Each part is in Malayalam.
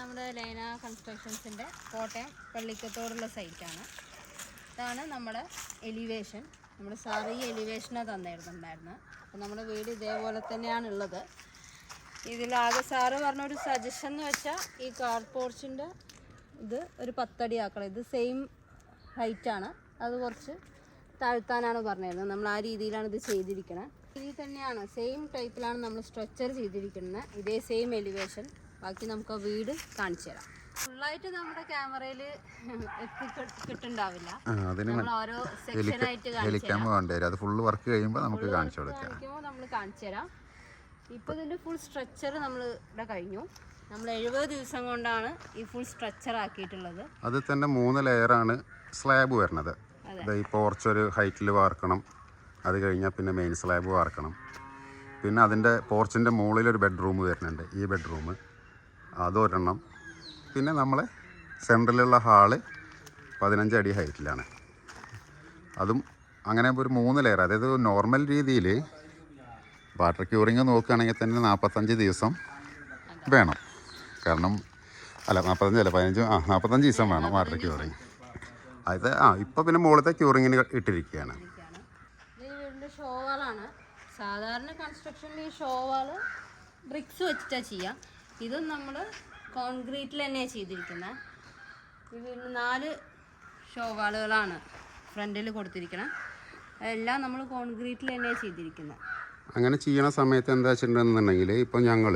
നമ്മുടെ ലൈന കൺസ്ട്രക്ഷൻസിന്റെ കോട്ടയം പള്ളിക്കത്തോടുള്ള സൈറ്റാണ്. ഇതാണ് നമ്മുടെ എലിവേഷൻ നമ്മുടെ സാറ് ഈ എലിവേഷനാണ് തന്നിരുന്നുണ്ടായിരുന്നത് അപ്പോൾ നമ്മുടെ വീട് ഇതേപോലെ തന്നെയാണ് ഉള്ളത് ഇതിലാകെ സാറ് പറഞ്ഞ ഒരു സജഷൻ എന്ന് വെച്ചാൽ ഈ കാർ പോർച്ചിന്റെ ഇത് ഒരു പത്തടി ആക്കണം. ഇത് സെയിം ഹൈറ്റാണ് അത് കുറച്ച് താഴ്ത്താനാണ് പറഞ്ഞിരുന്നത്. നമ്മൾ ആ രീതിയിലാണ് ഇത് ചെയ്തിരിക്കുന്നത് ഇതിൽ തന്നെയാണ്. സെയിം ടൈപ്പിലാണ് നമ്മൾ സ്ട്രക്ചർ ചെയ്തിരിക്കുന്നത്. ഇതേ സെയിം എലിവേഷൻ ബാക്കി നമുക്ക് ആ വീട് കാണിച്ചു തരാം. ഫുള്ളായിട്ട് നമ്മുടെ ക്യാമറയിൽ കിട്ടുണ്ടാവില്ല നമ്മൾ ഓരോ സെക്ഷനായിട്ട് കാണിച്ചു അത് ഫുള്ള് വർക്ക് കഴിയുമ്പോൾ നമുക്ക് കാണിച്ചു കൊടുക്കാം. നമ്മൾ കാണിച്ചു തരാം. ഇപ്പോൾ ഇതിന്റെ ഫുൾ സ്ട്രക്ചർ നമ്മൾ ഇവിടെ കഴിഞ്ഞു. നമ്മൾ എഴുപത് ദിവസം കൊണ്ടാണ് ഈ ഫുൾ സ്ട്രക്ചർ ആക്കിയിട്ടുള്ളത്. അത് തന്നെ മൂന്ന് ലെയറാണ് സ്ലാബ് വരുന്നത്. ഈ പോർച്ച് ഒരു ഹൈറ്റിൽ വാർക്കണം. അത് കഴിഞ്ഞാൽ പിന്നെ മെയിൻ സ്ലാബ് വാർക്കണം. പിന്നെ അതിന്റെ പോർച്ചിന്റെ മുകളിൽ ഒരു ബെഡ്റൂം വരുന്നുണ്ട്. ഈ ബെഡ്റൂം അതൊരെണ്ണം. പിന്നെ നമ്മളെ സെൻട്രലിലുള്ള ഹാൾ പതിനഞ്ച് അടി ഹൈറ്റിലാണ്. അതും അങ്ങനെ ഒരു മൂന്ന് ലെയർ അതായത് നോർമൽ രീതിയിൽ വാട്ടർ ക്യൂറിങ് നോക്കുകയാണെങ്കിൽ തന്നെ നാൽപ്പത്തഞ്ച് ദിവസം വേണം. കാരണം അല്ല നാൽപ്പത്തഞ്ച് അല്ല പതിനഞ്ച് ആ നാൽപ്പത്തഞ്ച് ദിവസം വേണം വാട്ടർ ക്യൂറിങ് അത് ആ ഇപ്പോൾ പിന്നെ മുകളിലത്തെ ക്യൂറിങ്ങിന് ഇട്ടിരിക്കുകയാണ്. സാധാരണ കൺസ്ട്രക്ഷനിൽ ഈ ഷോവാൾ ബ്രിക്സ് വെച്ചിട്ടാണ് ചെയ്യുക ഇതും നമ്മൾ കോൺക്രീറ്റിൽ തന്നെയാണ് ചെയ്തിരിക്കുന്നത് വീടിന് നാല് ഷോവാളുകളാണ് ഫ്രണ്ടിൽ കൊടുത്തിരിക്കുന്നത് എല്ലാം നമ്മൾ കോൺക്രീറ്റിൽ തന്നെയാണ് ചെയ്തിരിക്കുന്നത് അങ്ങനെ ചെയ്യണ സമയത്ത് എന്താ വെച്ചിട്ടുണ്ടെന്നുണ്ടെങ്കിൽ ഇപ്പം ഞങ്ങൾ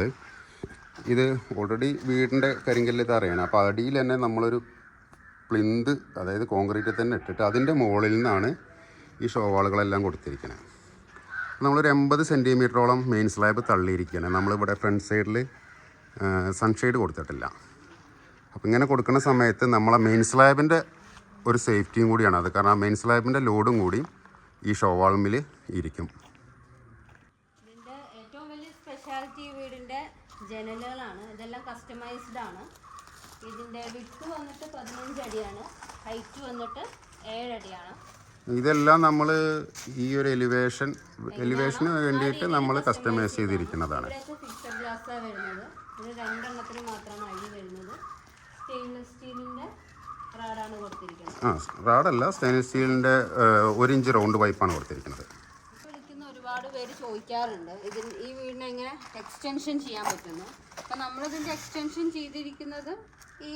ഇത് ഓൾറെഡി വീടിന്റെ കരിങ്കല്ല് തറയാണ് അപ്പോൾ അടിയിൽ തന്നെ നമ്മളൊരു പ്ലിന്ത് അതായത് കോൺക്രീറ്റിൽ തന്നെ ഇട്ടിട്ട് അതിന്റെ മുകളിൽ നിന്നാണ് ഈ ഷോവാളുകളെല്ലാം കൊടുത്തിരിക്കുന്നത് നമ്മളൊരു എൺപത് സെന്റിമീറ്ററോളം മെയിൻ സ്ലാബ് തള്ളിയിരിക്കുകയാണ് നമ്മളിവിടെ ഫ്രണ്ട് സൈഡിൽ സൺഷെയ്ഡ് കൊടുത്തിട്ടില്ല. അപ്പോൾ ഇങ്ങനെ കൊടുക്കുന്ന സമയത്ത് നമ്മളെ മെയിൻ സ്ലാബിന്റെ ഒരു സേഫ്റ്റിയും കൂടിയാണ്. അത് കാരണം ആ മെയിൻ സ്ലാബിന്റെ ലോഡും കൂടി ഈ ഷോവാൾമിൽ ഇരിക്കും. ഏറ്റവും വലിയ സ്പെഷ്യാലിറ്റി വീടിന്റെ ജനലുകളാണ്. ഇതെല്ലാം കസ്റ്റമൈസ്ഡ് ആണ്. ഇതിന്റെ വിട്ട് വന്നിട്ട് പതിനഞ്ച് അടിയാണ്. ഹൈറ്റ് വന്നിട്ട് ഏഴടിയാണ് ഇതെല്ലാം നമ്മൾ ഈ ഒരു എലിവേഷൻ എലിവേഷന് വേണ്ടിയിട്ട് നമ്മൾ കസ്റ്റമൈസ് ചെയ്തിരിക്കുന്നതാണ്. ഫിക്സഡ് ഗ്ലാസ്സാണ് വരുന്നത്. ഇത് രണ്ടെണ്ണത്തിന് മാത്രമാണ് അഴി വരുന്നത്. സ്റ്റെയിൻലെസ് സ്റ്റീലിന്റെ റാഡാണ് കൊടുത്തിരിക്കുന്നത്. ആ റാഡല്ല സ്റ്റെയിൻലെസ് സ്റ്റീലിന്റെ ഒരു ഇഞ്ച് റൗണ്ട് പൈപ്പാണ് കൊടുത്തിരിക്കുന്നത്. വിളിക്കുന്ന ഒരുപാട് പേര് ചോദിക്കാറുണ്ട്. ഇതിന് ഈ വീടിനെ എങ്ങനെ എക്സ്റ്റൻഷൻ ചെയ്യാൻ പറ്റുന്നു? അപ്പം നമ്മളിതിന്റെ എക്സ്റ്റൻഷൻ ചെയ്തിരിക്കുന്നത് ഈ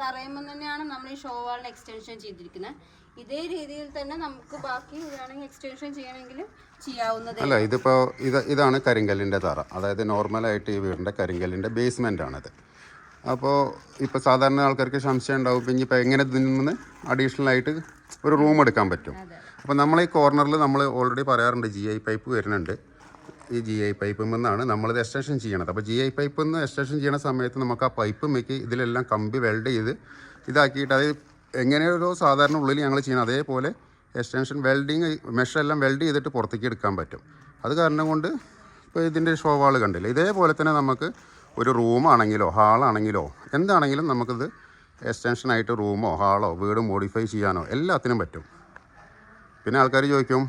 തറയുമ്പോൾ തന്നെയാണ് നമ്മൾ ഈ ഷോവാളിന് എക്സ്റ്റൻഷൻ ചെയ്തിരിക്കുന്നത്. ഇതേ രീതിയിൽ തന്നെ നമുക്ക് ബാക്കി വേണമെങ്കിൽ എക്സ്റ്റൻഷൻ ചെയ്യണമെങ്കിൽ ചെയ്യാവുന്നത് അല്ല ഇതിപ്പോൾ ഇത് ഇതാണ് കരിങ്കല്ലിന്റെ തറ. അതായത് നോർമലായിട്ട് ഈ വീടിന്റെ കരിങ്കല്ലിന്റെ ബേസ്മെന്റ് ആണിത്. അപ്പോൾ ഇപ്പോൾ സാധാരണ ആൾക്കാർക്ക് സംശയം ഉണ്ടാവും ഇപ്പം ഇനിയിപ്പോൾ എങ്ങനെ നിന്ന് അഡീഷണൽ ആയിട്ട് ഒരു റൂം എടുക്കാൻ പറ്റും? അപ്പോൾ നമ്മൾ ഈ കോർണറിൽ നമ്മൾ ഓൾറെഡി പറയാറുണ്ട് ജി ഐ പൈപ്പ് വരുന്നുണ്ട്. ഈ ജി ഐ പൈപ്പിൽ നിന്നാണ് നമ്മളിത് എക്സ്റ്റൻഷൻ ചെയ്യണത്. അപ്പോൾ ജി ഐ പൈപ്പിൽ നിന്ന് എക്സ്റ്റൻഷൻ ചെയ്യണ സമയത്ത് നമുക്ക് ആ പൈപ്പ് മേക്ക് ഇതിലെല്ലാം കമ്പി വെൽഡ് ചെയ്ത് ഇതാക്കിയിട്ട് അത് എങ്ങനെയൊരു സാധാരണ ഉള്ളിൽ ഞങ്ങൾ ചെയ്യണം അതേപോലെ എക്സ്റ്റൻഷൻ വെൽഡിങ് മെഷെല്ലാം വെൽഡ് ചെയ്തിട്ട് പുറത്തേക്ക് എടുക്കാൻ പറ്റും. അത് കാരണം കൊണ്ട് ഇപ്പോൾ ഇതിന്റെ ഷോവാൾ കണ്ടില്ല? ഇതേപോലെ തന്നെ നമുക്ക് ഒരു റൂമാണെങ്കിലോ ഹാളാണെങ്കിലോ എന്താണെങ്കിലും നമുക്കിത് എക്സ്റ്റൻഷനായിട്ട് റൂമോ ഹാളോ വീട് മോഡിഫൈ ചെയ്യാനോ എല്ലാത്തിനും പറ്റും. പിന്നെ ആൾക്കാർ ചോദിക്കും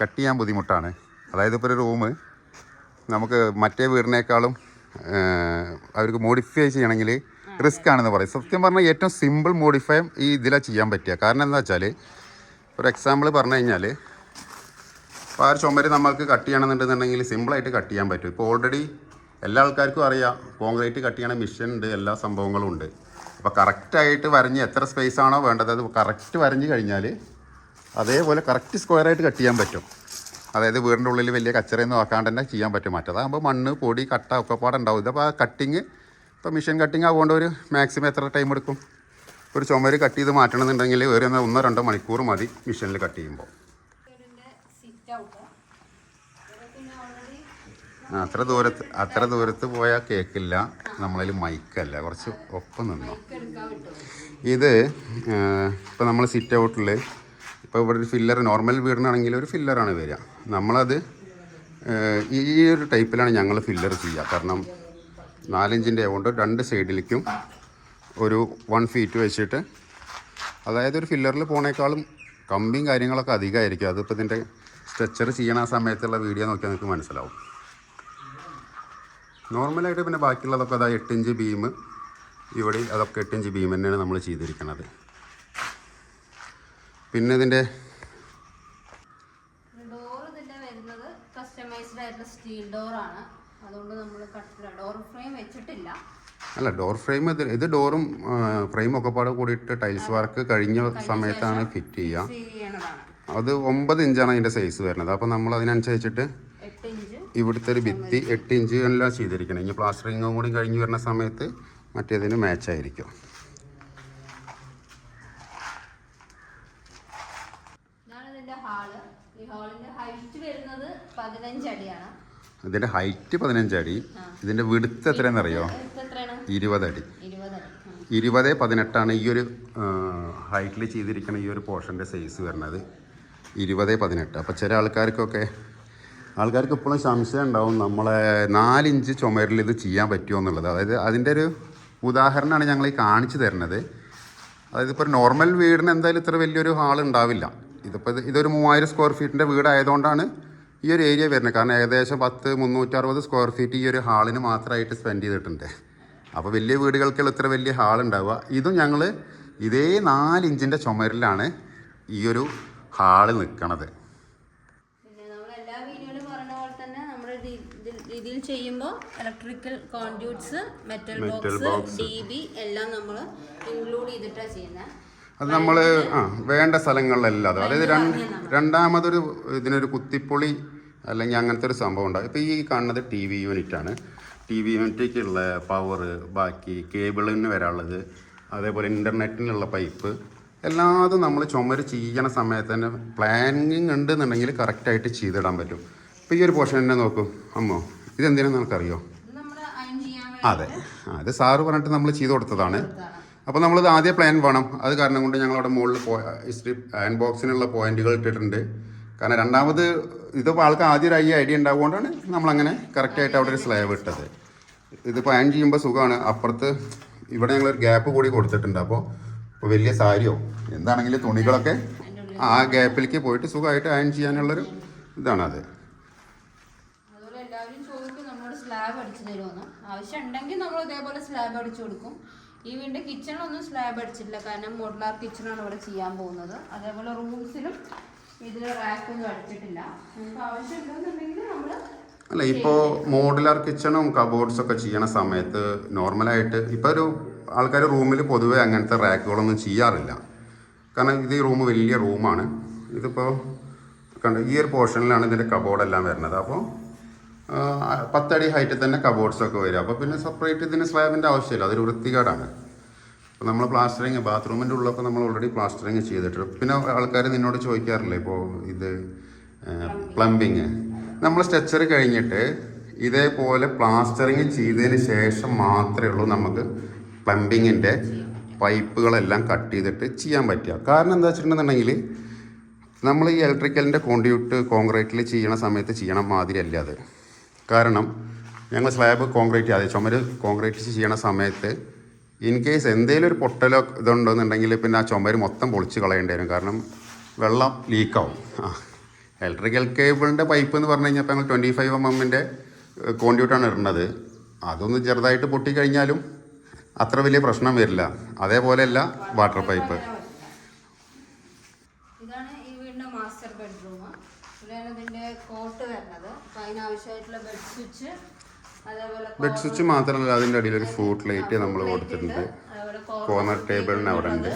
കട്ട് ചെയ്യാൻ ബുദ്ധിമുട്ടാണ്? അതായത് ഇപ്പോൾ ഒരു റൂം നമുക്ക് മറ്റേ വീടിനേക്കാളും അവർക്ക് മോഡിഫൈ ചെയ്യണമെങ്കിൽ റിസ്ക് ആണെന്ന് പറയും. സത്യം പറഞ്ഞാൽ ഏറ്റവും സിമ്പിൾ മോഡിഫൈ ഈ ഇതിലാണ് ചെയ്യാൻ പറ്റുക. കാരണം എന്താ വെച്ചാൽ ഒരു എക്സാമ്പിൾ പറഞ്ഞു കഴിഞ്ഞാൽ ഇപ്പോൾ ആ ചുമര് നമ്മൾക്ക് കട്ട് ചെയ്യണമെന്നുണ്ടെന്നുണ്ടെങ്കിൽ സിമ്പിളായിട്ട് കട്ട് ചെയ്യാൻ പറ്റും. ഇപ്പോൾ ഓൾറെഡി എല്ലാ ആൾക്കാർക്കും അറിയാം കോൺക്രീറ്റ് കട്ട് ചെയ്യണ മെഷീൻ ഉണ്ട് എല്ലാ സംഭവങ്ങളും ഉണ്ട്. അപ്പോൾ കറക്റ്റായിട്ട് വരഞ്ഞ് എത്ര സ്പേസ് ആണോ വേണ്ടത് അത് കറക്റ്റ് വരഞ്ഞ് കഴിഞ്ഞാൽ അതേപോലെ കറക്റ്റ് സ്ക്വയറായിട്ട് കട്ട് ചെയ്യാൻ പറ്റും. അതായത് വീടിന്റെ ഉള്ളിൽ വലിയ കച്ചറയൊന്നും ആക്കാണ്ട് തന്നെ ചെയ്യാൻ പറ്റും. മറ്റേതാകുമ്പോൾ മണ്ണ് പൊടി കട്ട ഒക്കെ ഇതപ്പോൾ ഉണ്ടാവും. ഇതിപ്പോൾ ആ കട്ടിങ് ഇപ്പോൾ മിഷൻ കട്ടിങ് ആവുകൊണ്ട് ഒരു മാക്സിമം എത്ര ടൈം എടുക്കും? ഒരു ചുമര് കട്ട് ചെയ്ത് മാറ്റണമെന്നുണ്ടെങ്കിൽ വേറെ ഒന്ന് രണ്ടോ മണിക്കൂർ മതി മിഷനിൽ കട്ട് ചെയ്യുമ്പോൾ. അത്ര ദൂരത്ത് അത്ര ദൂരത്ത് പോയാൽ കേൾക്കില്ല നമ്മളതിൽ മൈക്കല്ല കുറച്ച് ഒപ്പം നിന്നു. ഇത് ഇപ്പോൾ നമ്മൾ സിറ്റ് ഔട്ടിൽ ഇപ്പോൾ ഇവിടെ ഒരു ഫില്ലർ നോർമൽ വീടിനാണെങ്കിൽ ഒരു ഫില്ലറാണ് വരിക. നമ്മളത് ഈ ഒരു ടൈപ്പിലാണ് ഞങ്ങൾ ഫില്ലർ ചെയ്യുക. കാരണം നാലിഞ്ചിന്റെ ആയതുകൊണ്ട് രണ്ട് സൈഡിലേക്കും ഒരു വൺ ഫീറ്റ് വെച്ചിട്ട് അതായത് ഒരു ഫില്ലറിൽ പോണേക്കാളും കമ്പിയും കാര്യങ്ങളൊക്കെ അധികമായിരിക്കും. അതിപ്പോൾ ഇതിന്റെ സ്ട്രെച്ചർ ചെയ്യണ ആ സമയത്തുള്ള വീഡിയോ നോക്കിയാൽ നിങ്ങൾക്ക് മനസ്സിലാവും. നോർമലായിട്ട് പിന്നെ ബാക്കിയുള്ളതൊക്കെ അതാ എട്ടിഞ്ച് ബീം ഇവിടെ അതൊക്കെ എട്ടിഞ്ച് ബീം തന്നെയാണ് നമ്മൾ ചെയ്തിരിക്കുന്നത് പിന്നെ ഇതിന്റെ ഡോർ ഇതിന്റെ വരുന്നത് കസ്റ്റമൈസ്ഡ് ആയിട്ടുള്ള സ്റ്റീൽ ഡോറാണ് അതുകൊണ്ട് നമ്മൾ ഡോർ ഫ്രെയിം വെച്ചിട്ടില്ല. അല്ല ഡോർ ഫ്രെയിം ഇത് ഇത് ഡോറും ഫ്രെയിം ഒക്കെ പാടെ കൂടിയിട്ട് ടൈൽസ് വർക്ക് കഴിഞ്ഞ സമയത്താണ് ഫിറ്റ് ചെയ്യുക അത് ഒമ്പത് ഇഞ്ചാണ് അതിന്റെ സൈസ് വരുന്നത്. അപ്പോൾ നമ്മൾ അതിനനുസരിച്ചിട്ട് ഇവിടുത്തെ ഒരു ഭിത്തി എട്ട് ഇഞ്ച് എല്ലാം ചെയ്തിരിക്കണം. ഇനി പ്ലാസ്റ്ററിങ്ങും കൂടി കഴിഞ്ഞ് വരുന്ന സമയത്ത് മറ്റേതിന് മാച്ച് ആയിരിക്കും. ഇതാണ് ഇതിന്റെ ഹാൾ ഈ ഹാളിന്റെ ഹൈറ്റ് വരുന്നത് പതിനഞ്ച് അടിയാണ് ഇതിന്റെ ഹൈറ്റ് പതിനഞ്ച് അടി. ഇതിന്റെ വിടുത്ത് എത്രയാണെന്ന് അറിയോ ഇരുപതടി ഇരുപത് പതിനെട്ടാണ് ഈ ഒരു ഹൈറ്റിൽ ചെയ്തിരിക്കുന്ന ഈ ഒരു പോർഷന്റെ സൈസ് വരുന്നത്. ഇരുപത് പതിനെട്ട്. അപ്പോൾ ചില ആൾക്കാർക്കൊക്കെ ആൾക്കാർക്ക് ഇപ്പോഴും സംശയം ഉണ്ടാവും നമ്മളെ നാലിഞ്ച് ചുമരിൽ ഇത് ചെയ്യാൻ പറ്റുമോ എന്നുള്ളത്. അതായത് അതിന്റെ ഒരു ഉദാഹരണമാണ് ഞങ്ങൾ ഈ കാണിച്ചു തരുന്നത്. അതായത് ഇപ്പോൾ നോർമൽ വീടിന് എന്തായാലും ഇത്ര വലിയൊരു ഹാൾ ഉണ്ടാവില്ല. ഇതിപ്പോൾ ഇത് ഇതൊരു മൂവായിരം സ്ക്വയർ ഫീറ്റിന്റെ വീടായതുകൊണ്ടാണ് ഈ ഒരു ഏരിയ വരുന്നത്. കാരണം ഏകദേശം പത്ത് മുന്നൂറ്ററുപത് സ്ക്വയർ ഫീറ്റ് ഈ ഒരു ഹാളിന് മാത്രമായിട്ട് സ്പെൻഡ് ചെയ്തിട്ടുണ്ട്. അപ്പോൾ വലിയ വീടുകൾക്കുള്ള ഇത്ര വലിയ ഹാൾ ഉണ്ടാവുക. ഇതും ഞങ്ങൾ ഇതേ നാല് ഇഞ്ചിന്റെ ചുമരിലാണ് ഈ ഒരു ഹാൾ നിൽക്കണത് രീതിയിൽ ചെയ്യുമ്പോൾ electrical conduits metal box D B എല്ലാം നമ്മൾ ഇൻക്ലൂഡ് ചെയ്തിട്ടാണ് ചെയ്യുന്നത്. അത് നമ്മൾ ആ വേണ്ട സ്ഥലങ്ങളിലെല്ലാം. അതായത് രണ്ടാമതൊരു ഇതിനൊരു കുത്തിപ്പൊളി അല്ലെങ്കിൽ അങ്ങനത്തെ ഒരു സംഭവം ഉണ്ടാകും ഇപ്പോൾ ഈ കാണുന്നത് ടി വി യൂണിറ്റാണ് ടി വി യൂണിറ്റിലേക്കുള്ള പവർ ബാക്കി കേബിളിന് വരാനുള്ളത് അതേപോലെ ഇന്റർനെറ്റിനുള്ള പൈപ്പ് എല്ലാതും നമ്മൾ ചുമര് ചെയ്യണ സമയത്ത് തന്നെ പ്ലാനിങ് ഉണ്ടെന്നുണ്ടെങ്കിൽ കറക്റ്റായിട്ട് ചെയ്തിടാൻ പറ്റും. ഇപ്പോൾ ഈ ഒരു പോർഷൻ തന്നെ നോക്കൂ. അമ്മോ ഇതെന്തിനാണെന്ന് നമുക്കറിയോ അതെ. അത് സാറ് പറഞ്ഞിട്ട് നമ്മൾ ചെയ്ത് കൊടുത്തതാണ്. അപ്പോൾ നമ്മളത് ആദ്യം പ്ലാൻ വേണം. അത് കാരണം കൊണ്ട് ഞങ്ങൾ അവിടെ മുകളിൽ ഹിസ്റ്ററി അയൺ ബോക്സിനുള്ള പോയിന്റുകൾ ഇട്ടിട്ടുണ്ട്. കാരണം രണ്ടാമത് ഇതിപ്പോൾ ആൾക്ക് ആദ്യം ഒരു ഐ ഐഡിയ ഉണ്ടാവുകൊണ്ടാണ് നമ്മളങ്ങനെ കറക്റ്റായിട്ട് അവിടെ ഒരു സ്ലാബ് ഇട്ടത്. ഇതിപ്പോൾ അയൺ ചെയ്യുമ്പോൾ സുഖമാണ്. അപ്പുറത്ത് ഇവിടെ ഞങ്ങൾ ഒരു ഗ്യാപ്പ് കൂടി കൊടുത്തിട്ടുണ്ട്. അപ്പോൾ ഇപ്പോൾ വലിയ സാരിയോ എന്താണെങ്കിലും തുണികളൊക്കെ ആ ഗ്യാപ്പിലേക്ക് പോയിട്ട് സുഖമായിട്ട് അയൺ ചെയ്യാനുള്ളൊരു ഇതാണത് സ്ലാബ് അടിച്ചു തരുമെന്ന് ആവശ്യം ഉണ്ടെങ്കിൽ നമ്മൾ ഇതേപോലെ സ്ലാബ് അടിച്ചു കൊടുക്കും. ഈ വീടിന്റെ കിച്ചണിലൊന്നും സ്ലാബ് അടിച്ചിട്ടില്ല. കാരണം മോഡുലാർ കിച്ചണാണ് ഇവിടെ ചെയ്യാൻ പോകുന്നത്. അതേപോലെ റൂംസിലും ഇതിൽ റാക്കൊന്നും അടിച്ചിട്ടില്ല. നമുക്ക് ആവശ്യമുണ്ടെന്നുണ്ടെങ്കിൽ നമ്മൾ അല്ല ഇപ്പോ മോഡുലാർ കിച്ചണും കബോർഡ്സ് ഒക്കെ ചെയ്യണ സമയത്ത് നോർമലായിട്ട് ഇപ്പോൾ ഒരു ആൾക്കാർ റൂമിൽ പൊതുവേ അങ്ങനത്തെ റാക്കുകളൊന്നും ചെയ്യാറില്ല. കാരണം ഇത് ഈ റൂം വലിയ റൂമാണ് ഇതിപ്പോൾ കണ്ട ഈ ഒരു പോർഷനിലാണ് ഇതിന്റെ കബോർഡെല്ലാം വരുന്നത്. അപ്പോൾ പത്തടി ഹൈറ്റിൽ തന്നെ കബോർഡ്സ് ഒക്കെ വരും. അപ്പോൾ പിന്നെ സെപ്പറേറ്റ് ഇതിന് സ്ലാബിന്റെ ആവശ്യമില്ല. അതൊരു വൃത്തികേടാണ്. അപ്പോൾ നമ്മൾ പ്ലാസ്റ്ററിങ് ബാത്റൂമിന്റെ ഉള്ളൊക്കെ നമ്മൾ ഓൾറെഡി പ്ലാസ്റ്ററിങ് ചെയ്തിട്ടുണ്ട് പിന്നെ ആൾക്കാർ നിന്നോട് ചോദിക്കാറില്ലേ ഇപ്പോൾ ഇത് പ്ലംബിങ് നമ്മൾ സ്ട്രെച്ചർ കഴിഞ്ഞിട്ട് ഇതേപോലെ പ്ലാസ്റ്ററിങ് ചെയ്തതിന് ശേഷം മാത്രമേ ഉള്ളൂ നമുക്ക് പ്ലംബിങ്ങിന്റെ പൈപ്പുകളെല്ലാം കട്ട് ചെയ്തിട്ട് ചെയ്യാൻ പറ്റുക. കാരണം എന്താ വെച്ചിട്ടുണ്ടെന്നുണ്ടെങ്കിൽ നമ്മൾ ഈ ഇലക്ട്രിക്കലിന്റെ കോൺട്രിബ്യൂട്ട് കോൺക്രീറ്റിൽ ചെയ്യണ സമയത്ത് ചെയ്യണ മാതിരി അല്ല അത്. കാരണം ഞങ്ങൾ സ്ലാബ് കോൺക്രീറ്റ് അതെ ചുമര് കോൺക്രീറ്റ് ചെയ്യണ സമയത്ത് ഇൻ കേസ് എന്തെങ്കിലും ഒരു പൊട്ടലോ ഇതുണ്ടോയെന്നുണ്ടെങ്കിൽ പിന്നെ ആ ചുമര് മൊത്തം പൊളിച്ച് കളയേണ്ടി വരും. കാരണം വെള്ളം ലീക്കാവും ഇലക്ട്രിക്കൽ കേബിളിന്റെ പൈപ്പ് എന്ന് പറഞ്ഞു കഴിഞ്ഞാൽ ഇപ്പോൾ ഞങ്ങൾ ട്വന്റി ഫൈവ് എം എമ്മിന്റെ കോണ്ടിയൂട്ടാണ് ഇടുന്നത് അതൊന്ന് ചെറുതായിട്ട് പൊട്ടിക്കഴിഞ്ഞാലും അത്ര വലിയ പ്രശ്നം വരില്ല. അതേപോലെയല്ല വാട്ടർ പൈപ്പ് ഇതാണ് ഈ വീടിന്റെ മാസ്റ്റർ ബെഡ്റൂം ഇവിടെയാണ് ഇതിന്റെ കോട്ട് വരുന്നത്. അപ്പോൾ അതിനാവശ്യമായിട്ടുള്ള ബെഡ് സ്വിച്ച് ബെഡ് സ്വിച്ച് മാത്രമല്ല അതിന്റെ അടിയിൽ ഒരു ഫൂട്ട് ലൈറ്റ് നമ്മൾ കൊടുത്തിട്ടുണ്ട്. കോർണർ ടേബിളിന് അവിടെ ഉണ്ട്.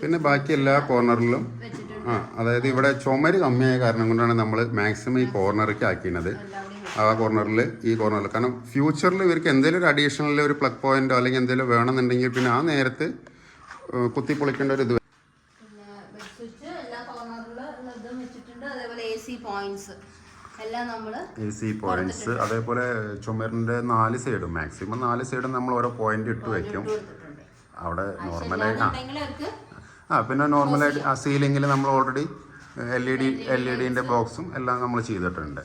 പിന്നെ ബാക്കി എല്ലാ കോർണറിലും ആ അതായത് ഇവിടെ ചുമര് കമ്മിയായ കാരണം കൊണ്ടാണ് നമ്മൾ മാക്സിമം ഈ കോർണറിലേക്ക് ആക്കിയത് ആ കോർണറിൽ ഈ കോർണറിൽ കാരണം ഫ്യൂച്ചറിൽ ഇവർക്ക് എന്തെങ്കിലും ഒരു അഡീഷണൽ ഒരു പ്ലഗ് പോയിന്റോ അല്ലെങ്കിൽ എന്തെങ്കിലും വേണമെന്നുണ്ടെങ്കിൽ പിന്നെ ആ നേരത്ത് കുത്തി പൊളിക്കേണ്ട ഒരു ഇത് അതേപോലെ എ സി പോയിന്റ്സ് എല്ലാം നമ്മൾ എ സി പോയിന്റ്സ് അതേപോലെ ചുമരിന്റെ നാല് സൈഡും മാക്സിമം നാല് സൈഡും നമ്മൾ ഓരോ പോയിന്റ് ഇട്ട് വെക്കും. അവിടെ നോർമലായിട്ട് ആ. ആ പിന്നെ നോർമലായിട്ട് ആ സീലിംഗിൽ നമ്മൾ already L E D L E ഡിന്റെ ബോക്സും എല്ലാം നമ്മൾ ചെയ്തിട്ടുണ്ട്.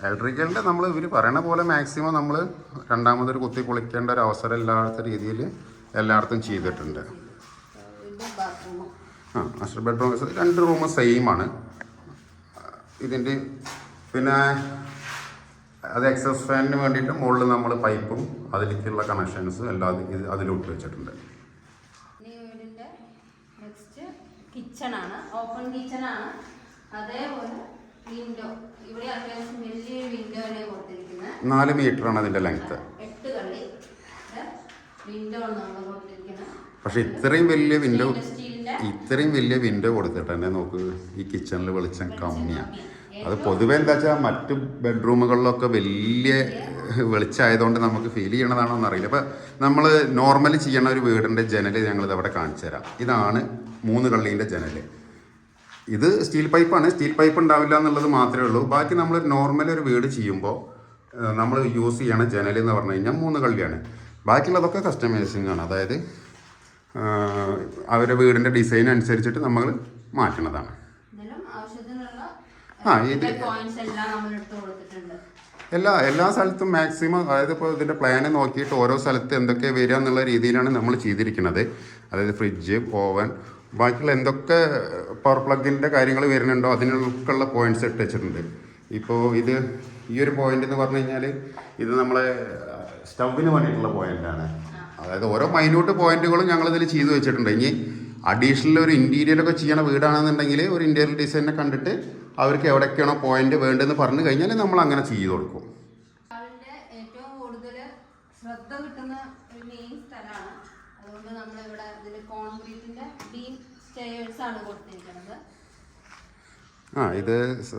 ഇലക്ട്രിക്കലിന്റെ നമ്മൾ ഇവർ പറയണ പോലെ മാക്സിമം നമ്മൾ രണ്ടാമതൊരു കുത്തി പൊളിക്കേണ്ട ഒരു അവസരം ഇല്ലാത്ത രീതിയിൽ എല്ലായിടത്തും ചെയ്തിട്ടുണ്ട്. ആ മാസ്റ്റർ ബെഡ്റൂം രണ്ട് റൂം സെയിം ആണ്. ഇതിന്റെ പിന്നെ അത് എക്സസ് ഫാനിന് വേണ്ടിയിട്ട് മുകളിൽ നമ്മൾ പൈപ്പും അതിലേക്കുള്ള കണക്ഷൻസ് എല്ലാം ഇത് അതിലോട്ട് വെച്ചിട്ടുണ്ട്. നെക്സ്റ്റ് കിച്ചൺ ഓപ്പൺ കിച്ചണാണ് അതേപോലെ വിൻഡോ ഇവിടെ അത്യാവശ്യം വലിയൊരു വിൻഡോ ആണ് കൊടുത്തിരിക്കുന്നത്. നാല് ആണ് അതിന്റെ ലെങ്ത്. എട്ട് കള്ളി. വിൻഡോ ആണ് നമ്മൾ കൊടുത്തിരിക്കുന്നത്. പക്ഷെ ഇത്രയും വലിയ വിൻഡോ ഇത്രയും വലിയ വിൻഡോ കൊടുത്തിട്ട് തന്നെ നോക്ക് ഈ കിച്ചണിൽ വെളിച്ചം കമ്മിയാണ് അത് പൊതുവെ എന്താ വെച്ചാൽ മറ്റ് ബെഡ്റൂമുകളിലൊക്കെ വലിയ വെളിച്ചമായതുകൊണ്ട് നമുക്ക് ഫീൽ ചെയ്യണതാണോ എന്നറിയില്ല. അപ്പോൾ നമ്മൾ നോർമലി ചെയ്യണ ഒരു വീടിന്റെ ജനൽ ഞങ്ങളിത് അവിടെ കാണിച്ചു തരാം. ഇതാണ് മൂന്ന് കള്ളീന്റെ ജനൽ ഇത് സ്റ്റീൽ പൈപ്പാണ്. സ്റ്റീൽ പൈപ്പ് ഉണ്ടാവില്ല എന്നുള്ളത് മാത്രമേ ഉള്ളൂ. ബാക്കി നമ്മൾ നോർമൽ ഒരു വീട് ചെയ്യുമ്പോൾ നമ്മൾ യൂസ് ചെയ്യണ ജനൽ എന്ന് പറഞ്ഞു കഴിഞ്ഞാൽ മൂന്ന് കള്ളിയാണ്. ബാക്കിയുള്ളതൊക്കെ കസ്റ്റമൈസിങ് ആണ്. അതായത് അവരുടെ വീടിന്റെ ഡിസൈൻ അനുസരിച്ചിട്ട് നമ്മൾ മാറ്റണതാണ്. ആ ഇത് എല്ലാം എല്ലാ എല്ലാ സ്ഥലത്തും മാക്സിമം അതായത് ഇപ്പോൾ ഇതിന്റെ പ്ലാന് നോക്കിയിട്ട് ഓരോ സ്ഥലത്ത് എന്തൊക്കെ വരിക എന്നുള്ള രീതിയിലാണ് നമ്മൾ ചെയ്തിരിക്കുന്നത്. അതായത് ഫ്രിഡ്ജ് ഓവൻ ബാക്കിയുള്ള എന്തൊക്കെ പവർ പ്ലഗിന്റെ കാര്യങ്ങൾ വരുന്നുണ്ടോ അതിനൊക്കെയുള്ള പോയിന്റ്സ് ഇട്ട് വെച്ചിട്ടുണ്ട്. ഇപ്പോൾ ഇത് ഈ ഒരു പോയിന്റ് എന്ന് പറഞ്ഞു കഴിഞ്ഞാൽ ഇത് നമ്മളെ സ്റ്റൗവിന് വേണ്ടിയിട്ടുള്ള പോയിന്റാണ് അതായത് ഓരോ മൈന്യൂട്ട് പോയിന്റുകളും ഞങ്ങളിതിൽ ചെയ്തു വെച്ചിട്ടുണ്ട്. ഇനി അഡീഷണൽ ഒരു ഇന്റീരിയലൊക്കെ ചെയ്യണ വീടാണെന്നുണ്ടെങ്കിൽ ഒരു ഇന്റീരിയൽ ഡിസൈനെ കണ്ടിട്ട് അവർക്ക് എവിടെയൊക്കെയാണോ പോയിന്റ് വേണ്ടതെന്ന് പറഞ്ഞു കഴിഞ്ഞാൽ നമ്മൾ അങ്ങനെ ചെയ്തു കൊടുക്കും. ഏറ്റവും കൂടുതൽ ശ്രദ്ധ കിട്ടുന്ന ഒരു മെയിൻ സ്ഥലമാണ്. അതുകൊണ്ട് നമ്മൾ ഇവിടെ ഇതിൽ കോൺക്രീറ്റിന്റെ ബീം സ്റ്റേഴ്സ് ആണ് കൊടുത്തിരിക്കുന്നത്. ആ ഇത്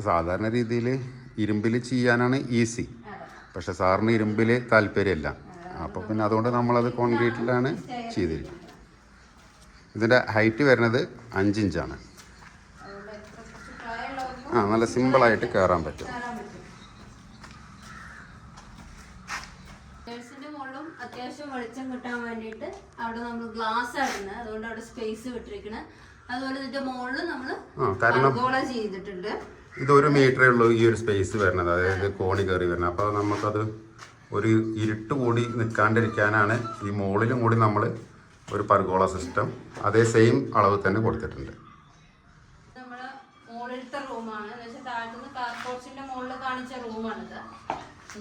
സാധാരണ രീതിയിൽ ഇരുമ്പിൽ ചെയ്യാനാണ് ഈസി പക്ഷെ സാറിന് ഇരുമ്പിൽ താല്പര്യമില്ല. അപ്പോൾ പിന്നെ അതുകൊണ്ട് നമ്മളത് കോൺക്രീറ്റിലാണ് ചെയ്തിരിക്കുന്നത്. ഇതിന്റെ ഹൈറ്റ് വരുന്നത് അഞ്ചിഞ്ചാണ് അതുകൊണ്ട് എത്ര കുറച്ച് പ്രായമുള്ളവർക്കും ആ നല്ല സിമ്പിളായിട്ട് കയറാൻ പറ്റും. അത്യാവശ്യം വെളിച്ചം കിട്ടാൻ വേണ്ടിയിട്ട് അവിടെ നമ്മൾ ഗ്ലാസ് ആയിരുന്നു. അതുകൊണ്ട് അവിടെ സ്പേസ് വിട്ടിരിക്കുന്നത് അതുപോലെ ഇതിന്റെ മുകളിൽ നമ്മൾ ചെയ്തിട്ടുണ്ട്. ഇതൊരു മീറ്ററേ ഉള്ളൂ ഈ ഒരു സ്പേസ് വരുന്നത്. അതായത് കോണി കയറി വരുന്നത്. അപ്പോൾ നമുക്കത് ഒരു ഇരുട്ട് കൂടി നിൽക്കാണ്ടിരിക്കാനാണ് ഈ മുകളിലും കൂടി നമ്മൾ ഒരു പർഗോള സിസ്റ്റം അതേ സെയിം അളവ് തന്നെ കൊടുത്തിട്ടുണ്ട് നമ്മൾ മുകളിലത്തെ റൂമാണ് എന്ന് വെച്ചാൽ താഴത്തുനിന്ന് കാർ പോർച്ചിന്റെ മുകളിൽ കാണിച്ച റൂമാണിത്.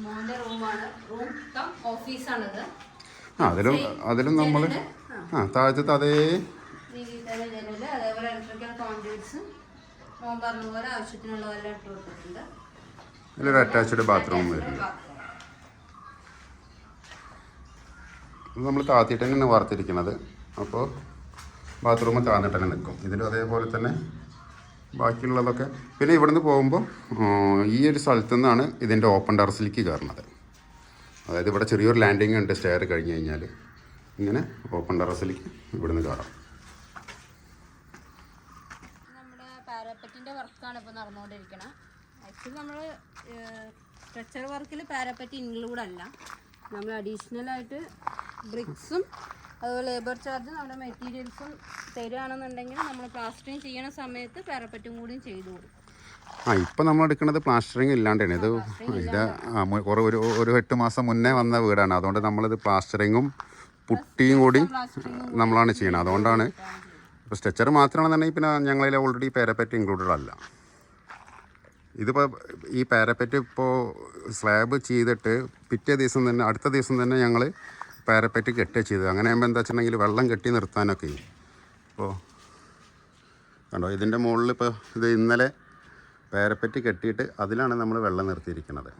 മോന്റെ റൂമാണ്. റൂം കം ഓഫീസാണിത്. ആ അതിലും അതിലും നമ്മൾ ആ താഴത്തെ അതേ ജനൽ അതേപോലെ ഇലക്ട്രിക്കൽ മോൻ പറഞ്ഞ പോലെ ആവശ്യത്തിനുള്ളതെല്ലാം ഇട്ട് കൊടുത്തിട്ടുണ്ട്. ഇതിലൊരു അറ്റാച്ച്ഡ് ബാത്റൂം വരുന്നുണ്ട്. ഇത് നമ്മൾ താത്തിയിട്ട് തന്നെയാണ് വാർത്തിരിക്കുന്നത് അപ്പോൾ ബാത്റൂം താന്നിട്ട് തന്നെ നിൽക്കും. ഇതിലും അതേപോലെ തന്നെ ബാക്കിയുള്ളതൊക്കെ. പിന്നെ ഇവിടുന്ന് പോകുമ്പോൾ ഈ ഒരു സ്ഥലത്തു നിന്നാണ് ഇതിന്റെ ഓപ്പൺ ടെറസിലേക്ക് കയറുന്നത്. അതായത് ഇവിടെ ചെറിയൊരു ലാൻഡിങ് ഉണ്ട് സ്റ്റെയർ കഴിഞ്ഞ് കഴിഞ്ഞാൽ ഇങ്ങനെ ഓപ്പൺ ടെറസിലേക്ക് ഇവിടുന്ന് കയറാം. വർക്കാണ് ആക്ച്വലി നമ്മൾ സ്ട്രക്ചർ വർക്കിൽ പാരപ്പറ്റ് ഇൻക്ലൂഡ് അല്ല. നമ്മൾ അഡീഷണൽ ആയിട്ട് ബ്രിക്സും അതുപോലെ ലേബർ ചാർജ് നമ്മുടെ മെറ്റീരിയൽസും തരികയാണെന്നുണ്ടെങ്കിൽ നമ്മൾ പ്ലാസ്റ്ററിങ് ചെയ്യണ സമയത്ത് പാരപ്പറ്റും കൂടിയും ചെയ്തു കൊടുക്കും. ആ ഇപ്പം നമ്മൾ എടുക്കുന്നത് പ്ലാസ്റ്ററിങ് ഇല്ലാണ്ടാണ്. ഇത് ഇത് കുറേ ഒരു ഒരു എട്ട് മാസം മുന്നേ വന്ന വീടാണ്. അതുകൊണ്ട് നമ്മളിത് പ്ലാസ്റ്ററിങ്ങും പുട്ടിയും കൂടി നമ്മളാണ് ചെയ്യണത്. അതുകൊണ്ടാണ് ഇപ്പോൾ സ്ട്രെച്ചർ മാത്രമാണെന്നുണ്ടെങ്കിൽ പിന്നെ ഞങ്ങളിൽ ഓൾറെഡി പാരപ്പറ്റ് ഇൻക്ലൂഡഡ് അല്ല. ഇതിപ്പോൾ ഈ പാരപ്പറ്റ് ഇപ്പോൾ സ്ലാബ് ചെയ്തിട്ട് പിറ്റേ ദിവസം തന്നെ അടുത്ത ദിവസം തന്നെ ഞങ്ങൾ പാരപ്പറ്റ് കെട്ടുക ചെയ്തത്. അങ്ങനെ ആകുമ്പോൾ എന്താ വെച്ചിട്ടുണ്ടെങ്കിൽ വെള്ളം കെട്ടി നിർത്താനൊക്കെ അപ്പോൾ കണ്ടോ ഇതിന്റെ മുകളിൽ ഇപ്പോൾ ഇത് ഇന്നലെ പാരപ്പറ്റ് കെട്ടിയിട്ട് അതിലാണ് നമ്മൾ വെള്ളം നിർത്തിയിരിക്കുന്നത്.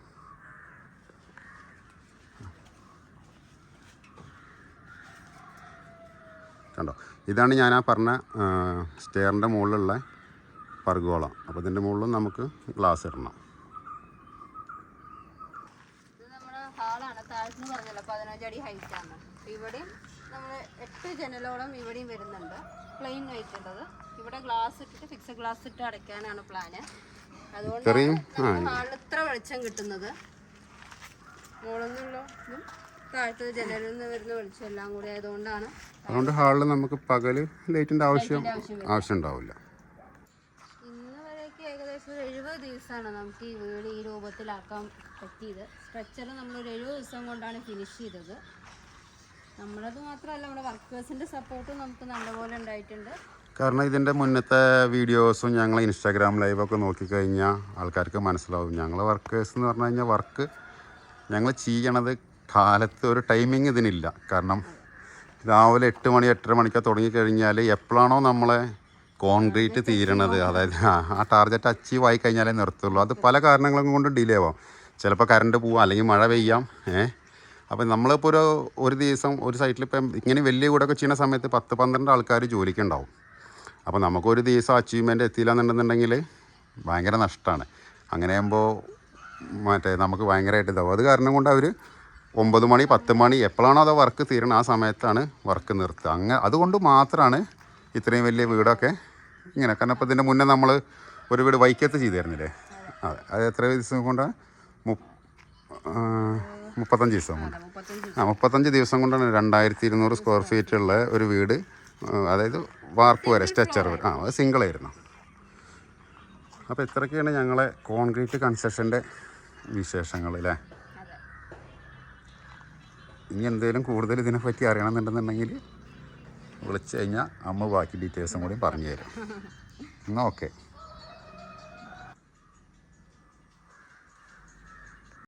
കണ്ടോ ഇതാണ് ഞാൻ ആ പറഞ്ഞ സ്റ്റെയറിന്റെ മുകളിലുള്ള പർഗോളം. അപ്പോൾ ഇതിന്റെ മുകളിലും നമുക്ക് ഗ്ലാസ് ഇടണം ഇത് നമ്മുടെ എന്ന് പറഞ്ഞല്ലോ പതിനഞ്ചടി അടി ഹൈറ്റ് ആണ്. അപ്പൊ ഇവിടെയും നമ്മൾ എട്ട് ജനലോളം ഇവിടെയും വരുന്നുണ്ട് പ്ലെയിൻ വയ്ക്കേണ്ടത് ഇവിടെ ഗ്ലാസ് ഇട്ടിട്ട് ഫിക്സഡ് ഗ്ലാസ് ഇട്ട് അടയ്ക്കാനാണ് പ്ലാന് അതുകൊണ്ട് ഇത്ര വെളിച്ചം കിട്ടുന്നത്. മുകളിൽ നിന്നുള്ള ഇതും താഴത്തെ ജനലിൽ നിന്ന് വരുന്ന വെളിച്ചം എല്ലാം കൂടി ആയതുകൊണ്ടാണ്. അതുകൊണ്ട് ഹാളിൽ നമുക്ക് പകൽ ലൈറ്റിന്റെ ആവശ്യം ആവശ്യം ഉണ്ടാവില്ല ഇന്ന് വരേക്ക് ഏകദേശം ഒരു എഴുപത് ദിവസമാണ് നമുക്ക് ഈ വീട് ഈ രൂപത്തിലാക്കാൻ പറ്റിയത്. സ്ട്രക്ചർ നമ്മളൊരു എഴുപത് ദിവസം കൊണ്ടാണ് ഫിനിഷ് ചെയ്തത്. നമ്മളത് മാത്രമല്ല നമ്മുടെ വർക്കേഴ്സിന്റെ സപ്പോർട്ടും നമുക്ക് നല്ലപോലെ ഉണ്ടായിട്ടുണ്ട്. കാരണം ഇതിന്റെ മുന്നത്തെ വീഡിയോസും ഞങ്ങൾ ഇൻസ്റ്റാഗ്രാം ലൈവൊക്കെ നോക്കിക്കഴിഞ്ഞാൽ ആൾക്കാർക്ക് മനസ്സിലാവും. ഞങ്ങൾ വർക്കേഴ്സ് എന്ന് പറഞ്ഞു കഴിഞ്ഞാൽ വർക്ക് ഞങ്ങൾ ചെയ്യണത് കാലത്ത് ഒരു ടൈമിങ് ഇതിനില്ല. കാരണം രാവിലെ എട്ട് മണി എട്ടര മണിക്ക് തുടങ്ങിക്കഴിഞ്ഞാൽ എപ്പോഴാണോ നമ്മളെ കോൺക്രീറ്റ് തീരണത് അതായത് ആ ടാർജറ്റ് ടാർഗറ്റ് അച്ചീവ് ആയി കഴിഞ്ഞാലേ നിർത്തുള്ളൂ. അത് പല കാരണങ്ങളും കൊണ്ട് ഡിലേ ആവാം. ചിലപ്പോൾ കറണ്ട് പോവാം അല്ലെങ്കിൽ മഴ പെയ്യാം ഏ? അപ്പം നമ്മളിപ്പോൾ ഒരു ഒരു ദിവസം ഒരു സൈറ്റിൽ ഇപ്പം ഇങ്ങനെ വലിയ കൂടൊക്കെ ചെയ്യുന്ന സമയത്ത് പത്ത് പന്ത്രണ്ട് ആൾക്കാർ ജോലിക്കുണ്ടാവും. അപ്പോൾ നമുക്കൊരു ദിവസം അച്ചീവ്മെന്റ് എത്തിയില്ല എന്നുണ്ടെന്നുണ്ടെങ്കിൽ ഭയങ്കര നഷ്ടമാണ് അങ്ങനെ ആകുമ്പോൾ മറ്റേ നമുക്ക് ഭയങ്കരമായിട്ട് ഇതാവും. അത് കാരണം കൊണ്ട് അവർ ഒമ്പത് മണി പത്ത് മണി എപ്പോഴാണോ അതോ വർക്ക് തീരണം ആ സമയത്താണ് വർക്ക് നിർത്തുക. അങ്ങനെ അതുകൊണ്ട് മാത്രമാണ് ഇത്രയും വലിയ വീടൊക്കെ ഇങ്ങനെ. കാരണം ഇപ്പം ഇതിന്റെ മുന്നേ നമ്മൾ ഒരു വീട് വൈക്കത്ത് ചെയ്തിരുന്നില്ലേ അതെ. അത് എത്ര ദിവസം കൊണ്ടാണ് മുപ്പത്തഞ്ച് ദിവസം കൊണ്ട്. ആ മുപ്പത്തഞ്ച് ദിവസം കൊണ്ടാണ് രണ്ടായിരത്തി ഇരുന്നൂറ് സ്ക്വയർ ഫീറ്റ് ഉള്ള ഒരു വീട് അതായത് വാർപ്പ് വരെ സ്റ്റച്ചർ വരെ. ആ അത് സിംഗിൾ ആയിരുന്നു. അപ്പോൾ ഇത്രയൊക്കെയാണ് ഞങ്ങളെ കോൺക്രീറ്റ് കൺസ്ട്രക്ഷന്റെ വിശേഷങ്ങൾ അല്ലേ? ഇനി എന്തെങ്കിലും കൂടുതൽ ഇതിനെപ്പറ്റി അറിയണമെന്നുണ്ടെന്നുണ്ടെങ്കിൽ വിളിച്ചു കഴിഞ്ഞാൽ അമ്മ ബാക്കി ഡീറ്റെയിൽസും കൂടി പറഞ്ഞു തരും എന്നാൽ ഓക്കെ